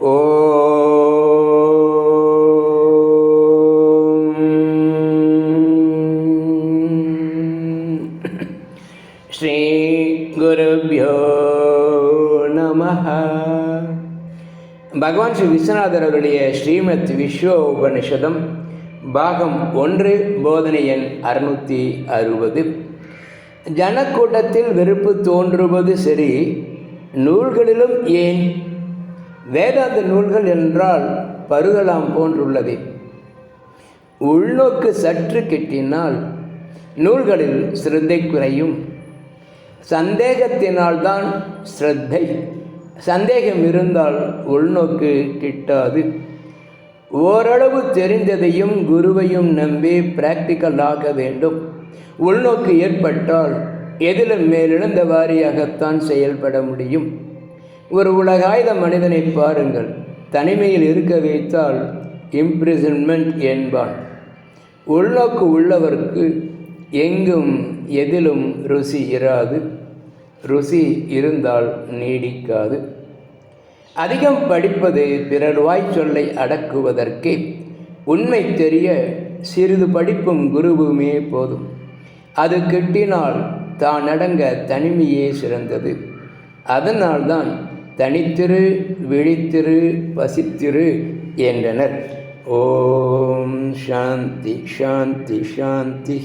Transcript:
ஓ ஸ்ரீ குருபியோ நம பகவான் ஸ்ரீ விஸ்வநாதர் அவருடைய ஸ்ரீமத் விஸ்வ உபனிஷதம் பாகம் ஒன்று போதனை எண் அறுநூற்றி அறுபது. ஜனக்கூட்டத்தில் வெறுப்பு தோன்றுவது சரி நூல்களிலும் ஏன் வேதாந்த நூல்கள் என்றால் பருகலாம் போன்றுள்ளது. உள்நோக்கு சற்று கிட்டினால் நூல்களில் சிரத்தை குறையும். சந்தேகத்தினால்தான் ஸ்ரத்தை சந்தேகம் இருந்தால் உள்நோக்கு கிட்டாது. ஓரளவு தெரிந்ததையும் குருவையும் நம்பி பிராக்டிக்கல் ஆக வேண்டும். உள்நோக்கு ஏற்பட்டால் எதிலும் மேலெழுந்த வாரியாகத்தான் செயல்பட முடியும். ஒரு உலகாயுத மனிதனை பாருங்கள். தனிமையில் இருக்க வைத்தால் இம்ப்ரிசன்மெண்ட் என்பான். உள்நோக்கு உள்ளவருக்கு எங்கும் எதிலும் ருசி இராது. ருசி இருந்தால் நீடிக்காது. அதிகம் படிப்பது பிறர் வாய்ச்சொல்லை அடக்குவதற்கே உண்மை தெரிய சிறிது படிப்பும் குருவுமே போதும். அது கிட்டினால் தான் அடங்க தனிமையே சிறந்தது. அதனால்தான் தனித்திரு விழித்திரு பசித்திரு என்றனர். ஓம் சாந்தி சாந்தி சாந்தி.